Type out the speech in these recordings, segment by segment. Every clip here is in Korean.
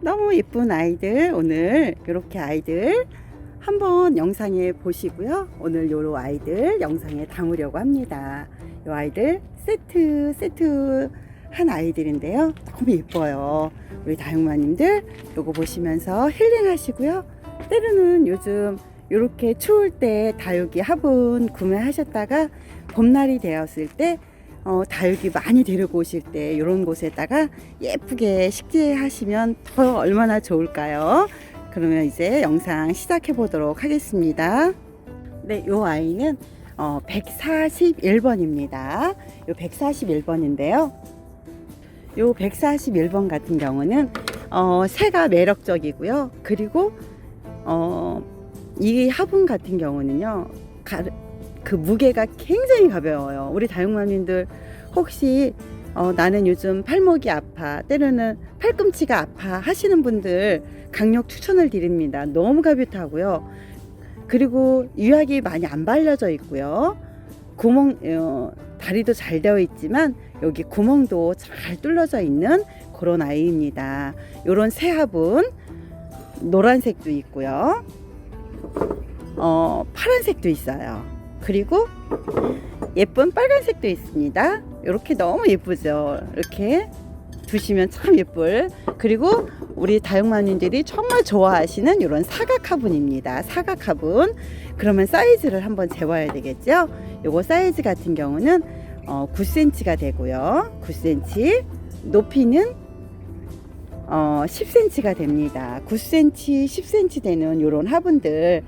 너무 예쁜 아이들 오늘 이렇게 아이들 한번 영상에 보시고요. 오늘 요로 아이들 영상에 담으려고 합니다. 요 아이들 세트 세트 한 아이들인데요. 너무 예뻐요. 우리 다육마님들 요거 보시면서 힐링 하시고요. 때로는 요즘 이렇게 추울 때 다육이 화분 구매하셨다가 봄날이 되었을 때 어, 다육이 많이 데리고 오실 때 이런 곳에다가 예쁘게 식재하시면 더 얼마나 좋을까요? 그러면 이제 영상 시작해 보도록 하겠습니다. 네, 요 아이는 어, 141번입니다. 요 141번인데요. 요 141번 같은 경우는 어, 새가 매력적이고요. 그리고 어, 이 화분 같은 경우는요. 가, 그 무게가 굉장히 가벼워요. 우리 다육마님들 혹시 어, 나는 요즘 팔목이 아파, 때로는 팔꿈치가 아파 하시는 분들 강력 추천을 드립니다. 너무 가볍다고요. 그리고 유약이 많이 안 발려져 있고요. 구멍 어, 다리도 잘 되어 있지만 여기 구멍도 잘 뚫려져 있는 그런 아이입니다. 요런 새 화분 노란색도 있고요. 어, 파란색도 있어요. 그리고 예쁜 빨간색도 있습니다. 이렇게 너무 예쁘죠. 이렇게 두시면 참 예쁠. 그리고 우리 다육마님들이 정말 좋아하시는 이런 사각 화분입니다. 사각 화분. 그러면 사이즈를 한번 재봐야 되겠죠. 요거 사이즈 같은 경우는 어, 9cm가 되고요. 9cm. 높이는 어, 10cm가 됩니다. 9cm, 10cm 되는 이런 화분들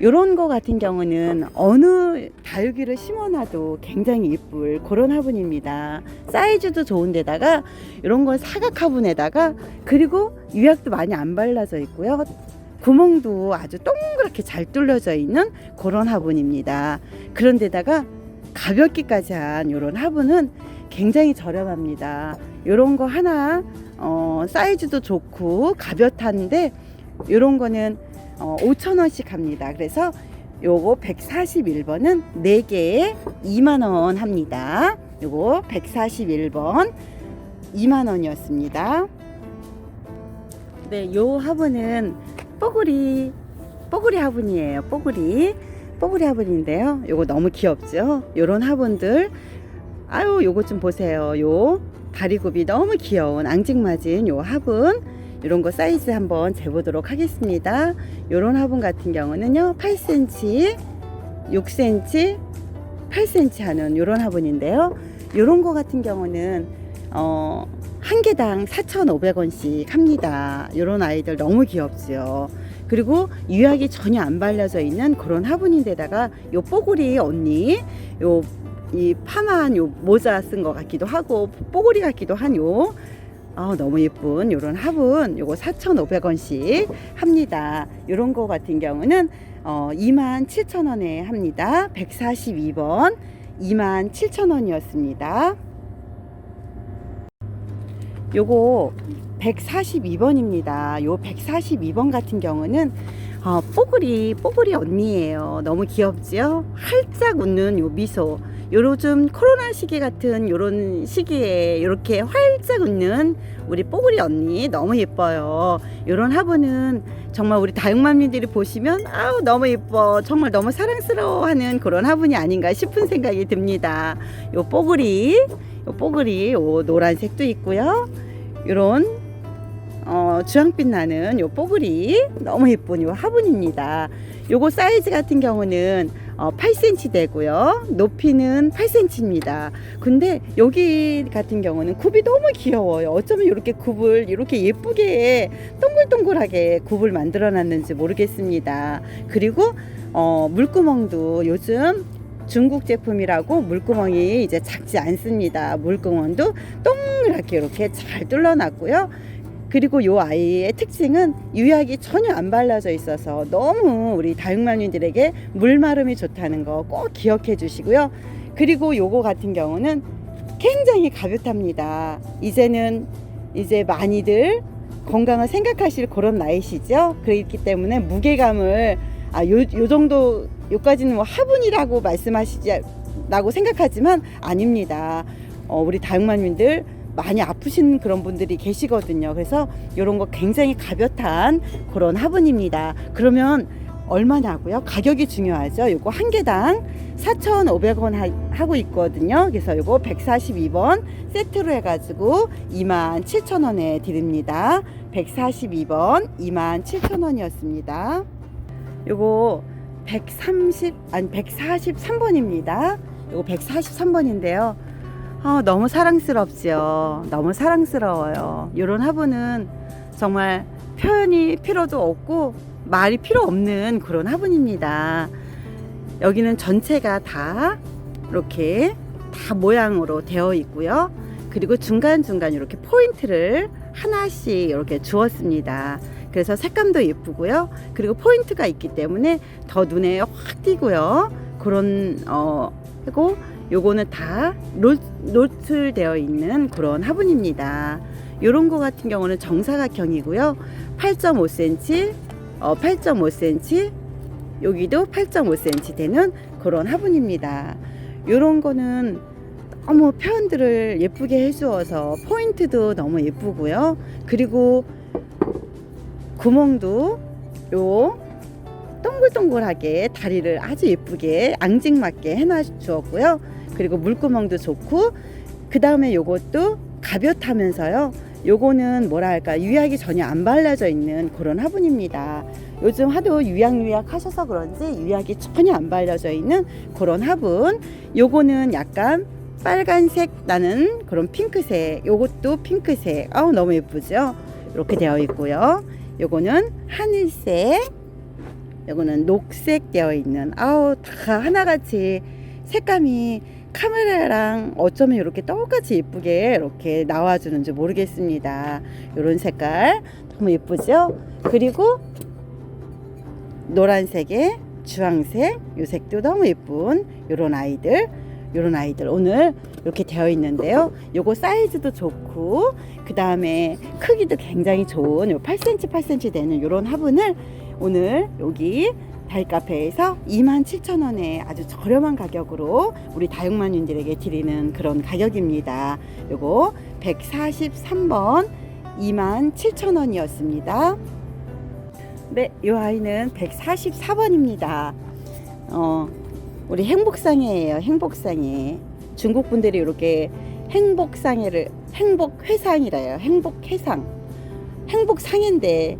요런 거 같은 경우는 어느 다육이를 심어놔도 굉장히 이쁠 그런 화분입니다. 사이즈도 좋은데다가 이런 건 사각 화분에다가 그리고 유약도 많이 안 발라져 있고요. 구멍도 아주 동그랗게 잘 뚫려져 있는 그런 화분입니다. 그런데다가 가볍기까지 한 이런 화분은 굉장히 저렴합니다. 이런 거 하나 어, 사이즈도 좋고 가볍다는데 이런 거는 어, 5,000원씩 합니다. 그래서 요거 141번은 4개에 2만원 합니다. 요거 141번 2만원이었습니다. 네, 요 화분은 뽀글이, 뽀글이 화분이에요. 뽀글이. 뽀글이 화분인데요. 요거 너무 귀엽죠? 요런 화분들. 아유, 요거 좀 보세요. 요 다리굽이 너무 귀여운 앙증맞은 요 화분. 이런 거 사이즈 한번 재보도록 하겠습니다. 요런 화분 같은 경우는요, 8cm, 6cm, 8cm 하는 요런 화분인데요. 요런 거 같은 경우는, 어, 한 개당 4,500원씩 합니다. 요런 아이들 너무 귀엽죠. 그리고 유약이 전혀 안 발려져 있는 그런 화분인데다가 요 뽀글이 언니, 요, 이 파마한 요 모자 쓴 것 같기도 하고, 뽀글이 같기도 한 요, 아, 너무 예쁜 요런 화분 요거 4,500원씩 합니다. 요런 거 같은 경우는 어, 27,000원에 합니다. 142번 27,000원이었습니다. 요거 142번입니다. 요 142번 같은 경우는 어, 뽀글이 뽀글이 언니예요. 너무 귀엽지요? 활짝 웃는 요 미소. 요즘 코로나 시기 같은 요런 시기에 이렇게 활짝 웃는 우리 뽀글이 언니 너무 예뻐요. 요런 화분은 정말 우리 다육맘님들이 보시면 아우 너무 예뻐. 정말 너무 사랑스러워하는 그런 화분이 아닌가 싶은 생각이 듭니다. 요 뽀글이 요 뽀글이 요 노란색도 있고요. 요런 어, 주황빛 나는 요 뽀글이 너무 예쁜 요 화분입니다. 요거 사이즈 같은 경우는 어, 8cm 되고요. 높이는 8cm입니다. 근데 여기 같은 경우는 굽이 너무 귀여워요. 어쩌면 이렇게 굽을 이렇게 예쁘게 동글동글하게 굽을 만들어 놨는지 모르겠습니다. 그리고 어, 물구멍도 요즘 중국 제품이라고 물구멍이 이제 작지 않습니다. 물구멍도 동그랗게 이렇게 잘 뚫어놨고요. 그리고 요 아이의 특징은 유약이 전혀 안 발라져 있어서 너무 우리 다육맘님들에게 물마름이 좋다는 거 꼭 기억해 주시고요. 그리고 요거 같은 경우는 굉장히 가볍답니다. 이제는 이제 많이들 건강을 생각하실 그런 나이시죠. 그렇기 때문에 무게감을 아, 요, 요 정도 여기까지는 뭐 화분이라고 말씀하시지 라고 생각하지만 아닙니다. 어, 우리 다육맘님들 많이 아프신 그런 분들이 계시거든요. 그래서 이런 거 굉장히 가볍단 그런 화분입니다. 그러면 얼마냐고요? 가격이 중요하죠. 요거 한 개당 4,500원 하고 있거든요. 그래서 요거 142번 세트로 해가지고 27,000원에 드립니다. 142번 27,000원이었습니다. 요거 130 아니 143번입니다. 요거 143번인데요. 아, 너무 사랑스럽지요. 너무 사랑스러워요. 요런 화분은 정말 표현이 필요도 없고 말이 필요 없는 그런 화분입니다. 여기는 전체가 다 이렇게 다 모양으로 되어 있고요. 그리고 중간중간 이렇게 포인트를 하나씩 이렇게 주었습니다. 그래서 색감도 예쁘고요. 그리고 포인트가 있기 때문에 더 눈에 확 띄고요. 그런 어 그리고 요거는 다 노, 노출되어 있는 그런 화분입니다. 요런 거 같은 경우는 정사각형이고요. 8.5cm, 어, 8.5cm, 여기도 8.5cm 되는 그런 화분입니다. 요런 거는 너무 표현들을 예쁘게 해주어서 포인트도 너무 예쁘고요. 그리고 구멍도 요 동글동글하게 다리를 아주 예쁘게 앙증맞게 해놔 주었고요. 그리고 물구멍도 좋고 그 다음에 요것도 가볍다면서요. 요거는 뭐라 할까 유약이 전혀 안 발라져 있는 그런 화분입니다. 요즘 하도 유약 유약 하셔서 그런지 유약이 전혀 안 발려져 있는 그런 화분. 요거는 약간 빨간색 나는 그런 핑크색. 요것도 핑크색. 아우 너무 예쁘죠? 이렇게 되어 있고요. 요거는 하늘색. 요거는 녹색 되어 있는 아우 다 하나같이 색감이 카메라랑 어쩌면 이렇게 똑같이 예쁘게 이렇게 나와주는지 모르겠습니다. 이런 색깔 너무 예쁘죠? 그리고 노란색에 주황색 요 색도 너무 예쁜 요런 아이들 요런 아이들 오늘 이렇게 되어 있는데요. 요거 사이즈도 좋고 그 다음에 크기도 굉장히 좋은 요 8cm 8cm 되는 요런 화분을 오늘 여기 다이카페에서 27,000원에 아주 저렴한 가격으로 우리 다육맘님들에게 드리는 그런 가격입니다. 요거 143번 27,000원이었습니다. 네, 이 아이는 144번입니다. 어, 우리 행복상해예요. 행복상해. 중국 분들이 이렇게 행복상해를 행복회상이래요. 행복회상. 행복상인데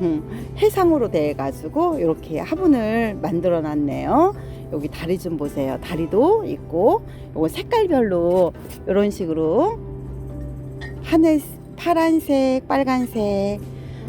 음, 해상으로 돼 가지고 이렇게 화분을 만들어 놨네요. 여기 다리 좀 보세요. 다리도 있고 요거 색깔별로 이런 식으로 하늘 파란색, 빨간색,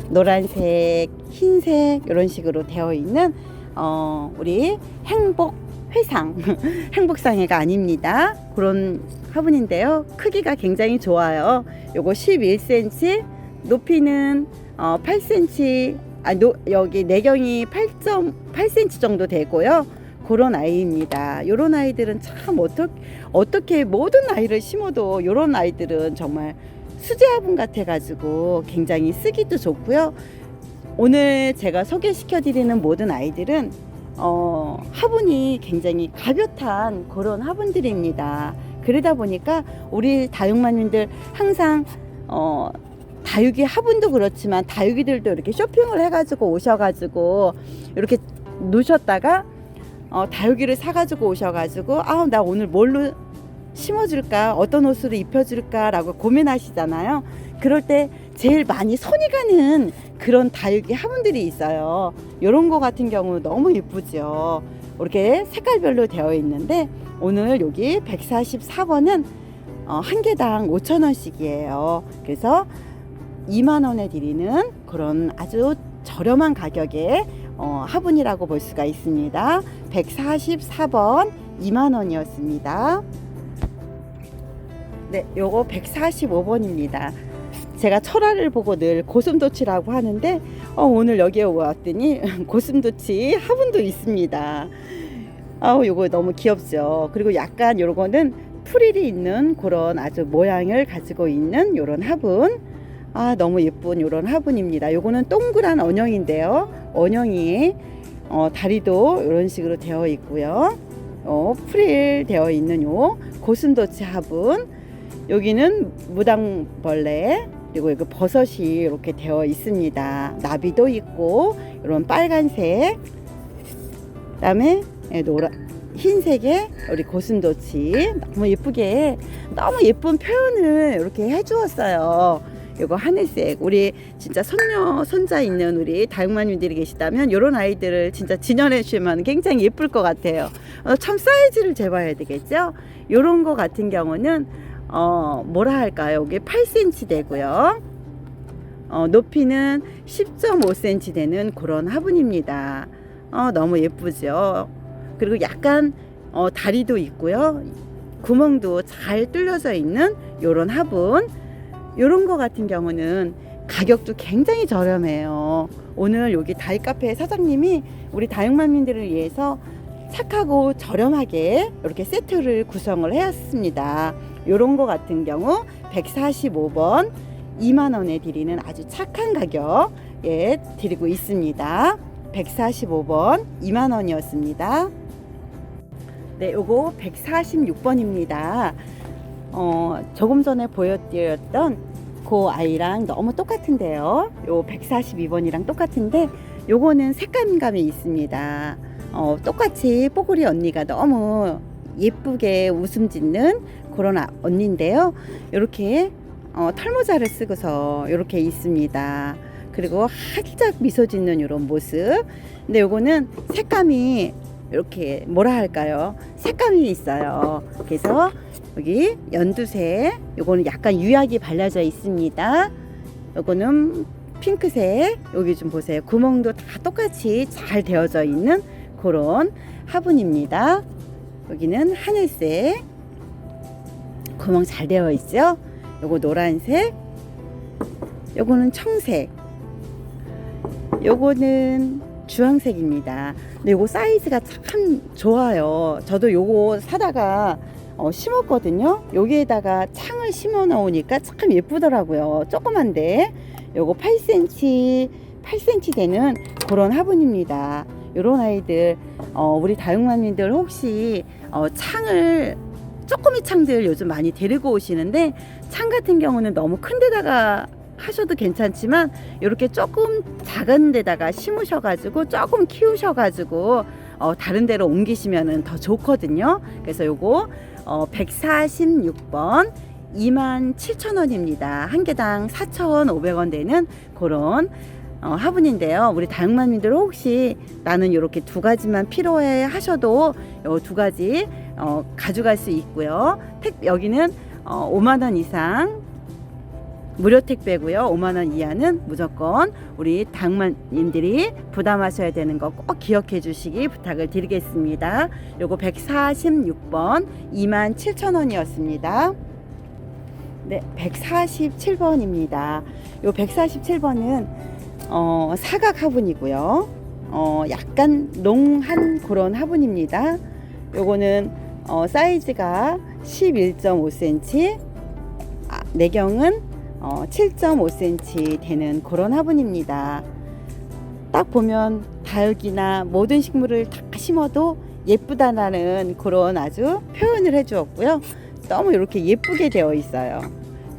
노란색, 흰색 이런 식으로 되어 있는 어, 우리 행복 회상 행복상해가 아닙니다. 그런 화분인데요. 크기가 굉장히 좋아요. 요거 11cm, 높이는 어, 8cm, 아, 노, 여기 내경이 8.8cm 정도 되고요. 그런 아이입니다. 요런 아이들은 참 어떻게, 어떻게 모든 아이를 심어도 요런 아이들은 정말 수제 화분 같아 가지고 굉장히 쓰기도 좋고요. 오늘 제가 소개시켜 드리는 모든 아이들은 어, 화분이 굉장히 가볍한 그런 화분들입니다. 그러다 보니까 우리 다육마님들 항상 어, 다육이 화분도 그렇지만 다육이들도 이렇게 쇼핑을 해가지고 오셔가지고 이렇게 놓으셨다가 어, 다육이를 사가지고 오셔가지고 아 나 오늘 뭘로 심어줄까 어떤 옷으로 입혀줄까라고 고민하시잖아요. 그럴 때 제일 많이 손이 가는 그런 다육이 화분들이 있어요. 이런 거 같은 경우 너무 예쁘죠. 이렇게 색깔별로 되어 있는데 오늘 여기 144번은 어, 한 개당 5천원씩이에요. 그래서 2만 원에 드리는 그런 아주 저렴한 가격의 어, 화분이라고 볼 수가 있습니다. 144번 2만 원이었습니다. 네, 요거 145번입니다. 제가 철화를 보고 늘 고슴도치라고 하는데 어, 오늘 여기에 왔더니 고슴도치 화분도 있습니다. 아우 요거 너무 귀엽죠. 그리고 약간 요거는 프릴이 있는 그런 아주 모양을 가지고 있는 요런 화분. 아 너무 예쁜 요런 화분입니다. 요거는 동그란 원형인데요. 원형이 어, 다리도 이런 식으로 되어 있고요. 어, 프릴 되어 있는 요 고슴도치 화분. 여기는 무당벌레 그리고 여기 버섯이 이렇게 되어 있습니다. 나비도 있고 이런 빨간색. 그다음에 예, 노란 흰색의 우리 고슴도치 너무 예쁘게 너무 예쁜 표현을 이렇게 해주었어요. 이거 하늘색 우리 진짜 손녀 손자 있는 우리 다육마님들이 계시다면 이런 아이들을 진짜 진열해 주시면 굉장히 예쁠 것 같아요. 어, 참 사이즈를 재봐야 되겠죠. 이런 거 같은 경우는 어 뭐라 할까요? 이게 8cm 되고요. 어, 높이는 10.5cm 되는 그런 화분입니다. 어, 너무 예쁘죠. 그리고 약간 어, 다리도 있고요. 구멍도 잘 뚫려져 있는 요런 화분. 요런 거 같은 경우는 가격도 굉장히 저렴해요. 오늘 여기 다이 카페 사장님이 우리 다육맘님들을 위해서 착하고 저렴하게 이렇게 세트를 구성을 해왔습니다. 요런 거 같은 경우 145번 2만 원에 드리는 아주 착한 가격에 드리고 있습니다. 145번 2만 원이었습니다. 네, 요거 146번입니다. 어, 조금 전에 보여드렸던 그 아이랑 너무 똑같은데요. 요 142번이랑 똑같은데 요거는 색감감이 있습니다. 어, 똑같이 뽀글이 언니가 너무 예쁘게 웃음 짓는 그런 아- 언니인데요. 이렇게 어, 털모자를 쓰고서 이렇게 있습니다. 그리고 살짝 미소 짓는 이런 모습. 근데 요거는 색감이 이렇게 뭐라 할까요? 색감이 있어요. 그래서 여기 연두색, 요거는 약간 유약이 발라져 있습니다. 요거는 핑크색, 여기 좀 보세요. 구멍도 다 똑같이 잘 되어져 있는 그런 화분입니다. 여기는 하늘색, 구멍 잘 되어 있죠? 요거 노란색, 요거는 청색, 요거는 주황색입니다. 근데 요거 사이즈가 참 좋아요. 저도 요거 사다가 어, 심었거든요. 여기에다가 창을 심어 놓으니까 참 예쁘더라고요. 조그만데 요거 8cm, 8cm 되는 그런 화분입니다. 요런 아이들 어, 우리 다육맘님들 혹시 어, 창을 조그미 창들 요즘 많이 데리고 오시는데 창 같은 경우는 너무 큰 데다가 하셔도 괜찮지만 이렇게 조금 작은 데다가 심으셔가지고 조금 키우셔가지고 어, 다른 데로 옮기시면은 더 좋거든요. 그래서 요거 어, 146번 27,000원입니다. 한 개당 4,500원 되는 그런 어, 화분인데요. 우리 다육맘님들 혹시 나는 이렇게 두 가지만 필요해 하셔도 요두 가지 어, 가져갈 수 있고요. 택 여기는 어, 5만 원 이상 무료 택배고요. 5만 원 이하는 무조건 우리 당만님들이 부담하셔야 되는 거 꼭 기억해 주시기 부탁을 드리겠습니다. 요거 146번 2만 7천 원이었습니다. 네, 147번입니다. 요 147번은 어, 사각 화분이고요. 어, 약간 농한 그런 화분입니다. 요거는 어, 사이즈가 11.5cm, 아, 내경은 어, 7.5cm 되는 그런 화분입니다. 딱 보면 다육이나 모든 식물을 다 심어도 예쁘다라는 그런 아주 표현을 해주었고요. 너무 이렇게 예쁘게 되어 있어요.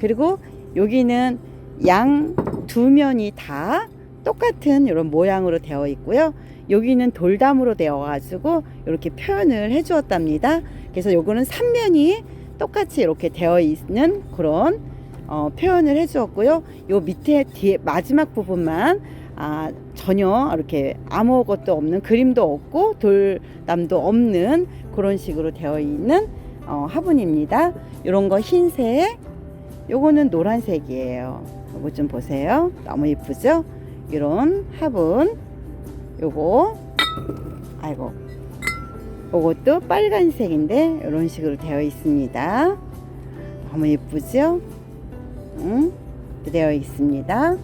그리고 여기는 양 두 면이 다 똑같은 이런 모양으로 되어 있고요. 여기는 돌담으로 되어 가지고 이렇게 표현을 해 주었답니다. 그래서 요거는 3면이 똑같이 이렇게 되어 있는 그런 어, 표현을 해 주었고요. 요 밑에 뒤에 마지막 부분만 아, 전혀 이렇게 아무것도 없는 그림도 없고 돌담도 없는 그런 식으로 되어 있는 어, 화분입니다. 이런 거 흰색, 요거는 노란색이에요. 요거 좀 보세요. 너무 예쁘죠? 이런 화분, 요거, 아이고, 요것도 빨간색인데 이런 식으로 되어 있습니다. 너무 예쁘죠? 응? 되어 있습니다.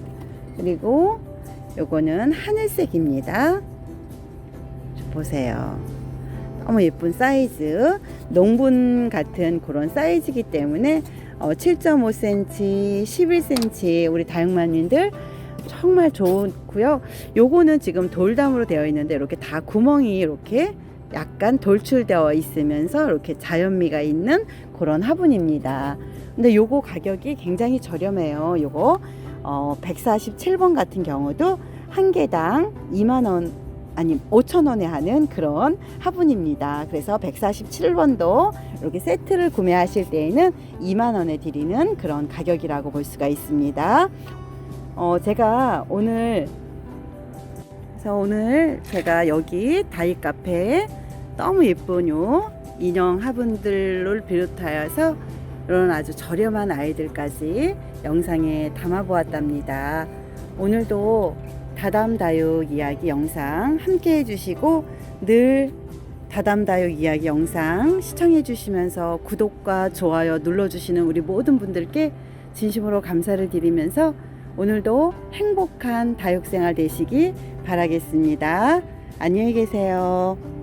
그리고 요거는 하늘색입니다. 좀 보세요. 너무 예쁜 사이즈. 농분 같은 그런 사이즈이기 때문에 어, 7.5cm, 11cm 우리 다육맘님들 정말 좋고요. 요거는 지금 돌담으로 되어 있는데 이렇게 다 구멍이 이렇게 약간 돌출되어 있으면서 이렇게 자연미가 있는 그런 화분입니다. 근데 요거 가격이 굉장히 저렴해요. 요거 어 147번 같은 경우도 한 개당 2만 원 아니 5천 원에 하는 그런 화분입니다. 그래서 147번도 이렇게 세트를 구매하실 때에는 2만 원에 드리는 그런 가격이라고 볼 수가 있습니다. 어 제가 오늘 그래서 오늘 제가 여기 다이 카페에 너무 예쁜 요 인형 화분들을 비롯하여서 이런 아주 저렴한 아이들까지 영상에 담아 보았답니다. 오늘도 다담다육 이야기 영상 함께 해주시고 늘 다담다육 이야기 영상 시청해 주시면서 구독과 좋아요 눌러주시는 우리 모든 분들께 진심으로 감사를 드리면서 오늘도 행복한 다육생활 되시기 바라겠습니다. 안녕히 계세요.